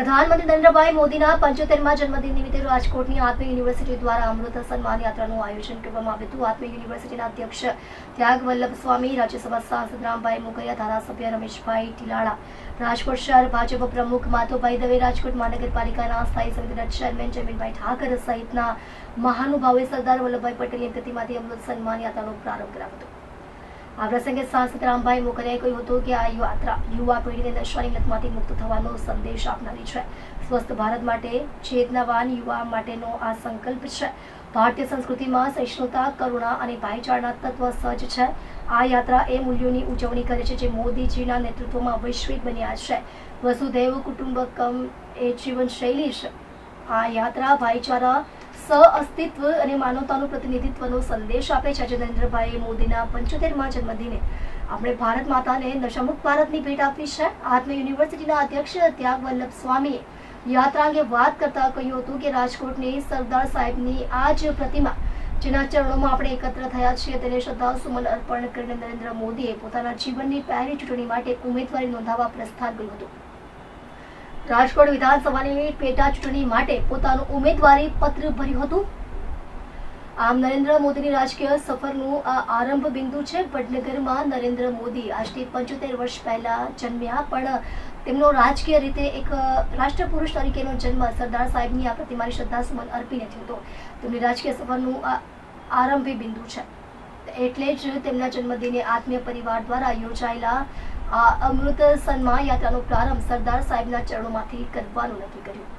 પ્રધાનમંત્રી નરેન્દ્રભાઈ મોદીના પંચોતેરમાં જન્મદિન નિમિત્તે રાજકોટની આત્મ યુનિવર્સિટી દ્વારા અમૃત સન્માન યાત્રાનું આયોજન કરવામાં આવ્યું હતું. આત્મ યુનિવર્સિટીના અધ્યક્ષ ત્યાગ વલ્લભ સ્વામી, રાજ્યસભા સાંસદ રામભાઈ મોકરિયા, ધારાસભ્ય રમેશભાઈ ટીલાળા રાજકોટ શહેર ભાજપ પ્રમુખ માધવભાઈ દવે, રાજકોટ મહાનગરપાલિકાના સ્થાયી સમિતિના ચેરમેન જમીનભાઈ ઠાકર સહિતના મહાનુભાવોએ સરદાર વલ્લભભાઈ પટેલની પ્રતિમાથી અમૃત સન્માન યાત્રાનો પ્રારંભ કરાવ્યો હતો. આ પ્રસંગે સાંસદ રામભાઈ મોકરિયાએ કહ્યું હતું કે આ યાત્રા યુવા પેઢીને નશાની લતમાંથી મુક્ત થવાનો સંદેશ આપનારી છે. સ્વસ્થ ભારત માટે ચેતનાવાન યુવા માટેનો આ સંકલ્પ છે. ભારતીય સંસ્કૃતિમાં સહિષ્ણુતા, કરુણા અને ભાઈચારાના તત્વ સજ્જ છે. આ યાત્રા એ મૂલ્યોની ઉજવણી કરે છે જે મોદીજીના નેતૃત્વમાં વૈશ્વિક બન્યા છે. વસુધૈવ કુટુંબકમ એ જીવનશૈલી છે. આ યાત્રા ભાઈચારા સહઅસ્તિત્વ અને માનવતાનું પ્રતિનિધિત્વનો સંદેશ આપે છે આજે નરેન્દ્રભાઈ મોદીના પંચોતેરમાં જન્મદિને. આપણે ભારત માતાને નશામુક્ત ભારતની ભેટ આપી છે. આત્મ યુનિવર્સિટીના અધ્યક્ષ ત્યાગ વલ્લભ સ્વામીએ યાત્રા અંગે વાત કરતા કહ્યું હતું કે રાજકોટની સરદાર સાહેબની આ જ પ્રતિમા, જેના ચરણોમાં આપણે એકત્ર થયા છીએ, તેને શ્રદ્ધા સુમન અર્પણ કરીને નરેન્દ્ર મોદીએ પોતાના જીવનની પહેલી ચૂંટણી માટે ઉમેદવારી નોંધાવવા પ્રસ્થાન કર્યું હતું. રાજકોટ વિધાનસભાની પેટા ચૂંટણી માટે પોતાનું ઉમેદવારી પત્ર ભર્યું હતું. આમ નરેન્દ્ર મોદીની રાજકીય સફરનું આ આરંભ બિંદુ છે. વડનગરમાં નરેન્દ્ર મોદી આજથી પંચોતેર વર્ષ પહેલા જન્મ્યા, પણ તેમનો રાજકીય રીતે એક રાષ્ટ્રપુરુષ તરીકેનો જન્મ સરદાર સાહેબની આ પ્રતિમાની શ્રદ્ધાસુમન અર્પીને થયો હતો. તેમની રાજકીય સફરનું આ આરંભી બિંદુ છે. એટલે જ તેમના જન્મદિને આત્મીય પરિવાર દ્વારા યોજાયેલા આ અમૃત સન્માન યાત્રાનો પ્રારંભ સરદાર સાહેબના ચરણોમાંથી કરવાનું નક્કી કર્યું.